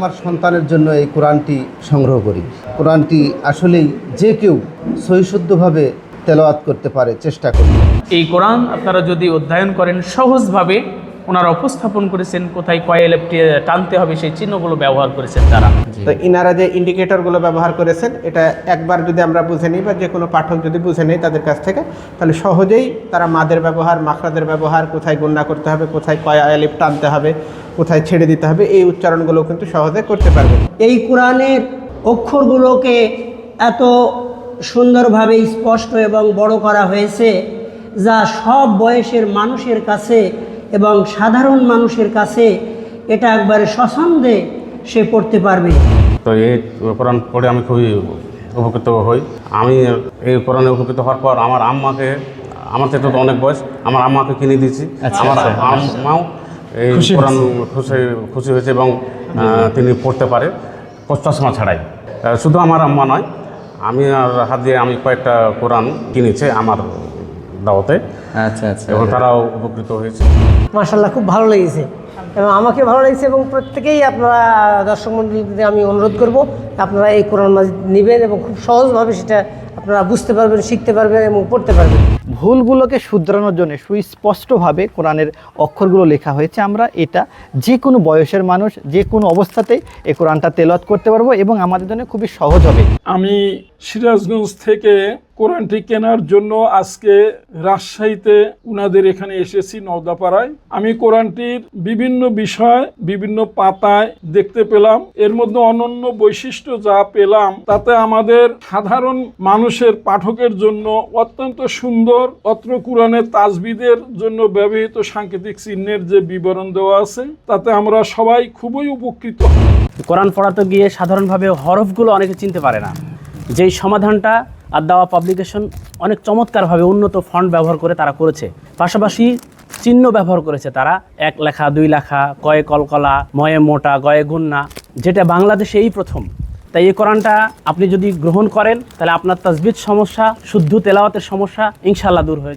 আমার সন্তানের জন্য এই কোরআনটি সংগ্রহ করি। কোরআনটি আসলেই যে কেউ সহিশুদ্ধভাবে তেলাওয়াত করতে পারে, চেষ্টা করি এই কোরআন আপনারা যদি অধ্যয়ন করেন সহজভাবে ওনারা উপস্থাপন করেছেন কোথায় কয় এলেপটি টানতে হবে সেই চিহ্নগুলো ব্যবহার করেছেন তারা। তো ইনারা যে ইন্ডিকেটরগুলো ব্যবহার করেছেন এটা একবার যদি আমরা বুঝে নিই বা যে কোনো পাঠক যদি বুঝে নেই তাদের কাছ থেকে তাহলে সহজেই তারা মাদের ব্যবহার মাখরাদের ব্যবহার কোথায় গুন্না করতে হবে কোথায় কয় আলিফ টানতে হবে কোথায় ছেড়ে দিতে হবে এই উচ্চারণগুলো কিন্তু সহজে করতে পারবে এই কোরআনের অক্ষরগুলোকে এত সুন্দরভাবে স্পষ্ট এবং বড় করা হয়েছে যা সব বয়সের মানুষের কাছে এবং সাধারণ মানুষের কাছে এটা একবারে স্বচ্ছন্দে সে পড়তে পারবে। তো এই কোরআন পড়ে আমি খুবই উপকৃত হই। আমি এই কোরআনে উপকৃত হওয়ার পর আমার আম্মাকে আমার থেকে তো অনেক বয়স আমার আম্মাকে কিনে দিয়েছি। আমার আম্মাও এই কোরআন খুশি খুশি হয়েছে এবং তিনি পড়তে পারে চশমা ছাড়াই। শুধু আমার আম্মা নয় আমি আর হাত দিয়ে আমি কয়েকটা কোরআন কিনেছে আমার দাওয়াতে। আচ্ছা আচ্ছা। এবং তারাও উপকৃত হয়েছে। মার্শাল্লাহ খুব ভালো লেগেছে। এবং আমাকে ভালো লেগেছে এবং প্রত্যেকেই আপনারা দর্শক মন্ডলীতে আমি অনুরোধ করব আপনারা এই কোরআন মাজিদ নেবেন এবং খুব সহজভাবে সেটা আপনারা বুঝতে পারবেন শিখতে পারবেন এবং পড়তে পারবেন। ভুলগুলোকে শুধরানোর জন্য সুস্পষ্টভাবে কোরআনের অক্ষরগুলো লেখা হয়েছে। আমরা এটা যে কোনো বয়সের মানুষ যে কোনো অবস্থাতেই এই কোরআনটা তেলত করতে পারব এবং আমাদের জন্য খুবই সহজ হবে। আমি সিরাজগঞ্জ থেকে কোরআনটি কেনার জন্য আজকে রাজশাহীতে উনাদের এখানে এসেছি নওদাপাড়ায়। আমি কোরআনটির বিভিন্ন বিষয়, বিভিন্ন পাতায় দেখতে পেলাম। এর মধ্যে অনন্য বৈশিষ্ট্য যা পেলাম, তাতে আমাদের সাধারণ মানুষের পাঠকের জন্য অত্যন্ত সুন্দর অত্র কোরআনের তাজবিদের জন্য ব্যবহৃত সাংকেতিক চিহ্নের যে বিবরণ দেওয়া আছে, তাতে আমরা সবাই খুবই উপকৃত কোরআন পড়াতে গিয়ে সাধারণভাবে হরফগুলো অনেকে চিনতে পারে না। যেই সমাধানটা আর দাওয়া পাবলিকেশন অনেক চমৎকারভাবে উন্নত ফন্ট ব্যবহার করে তারা করেছে। পাশাপাশি চিহ্ন ব্যবহার করেছে তারা। এক লেখা, দুই লেখা, কয়ে কলকলা, ময়ে মোটা, গয়ে গুন্না, যেটা বাংলাদেশে এই প্রথম। তাই এই কোরআনটা আপনি যদি গ্রহণ করেন, তাহলে আপনার তাজবিদ সমস্যা, শুদ্ধ তেলাওয়াতের সমস্যা ইনশাল্লাহ দূর হয়ে যাবে।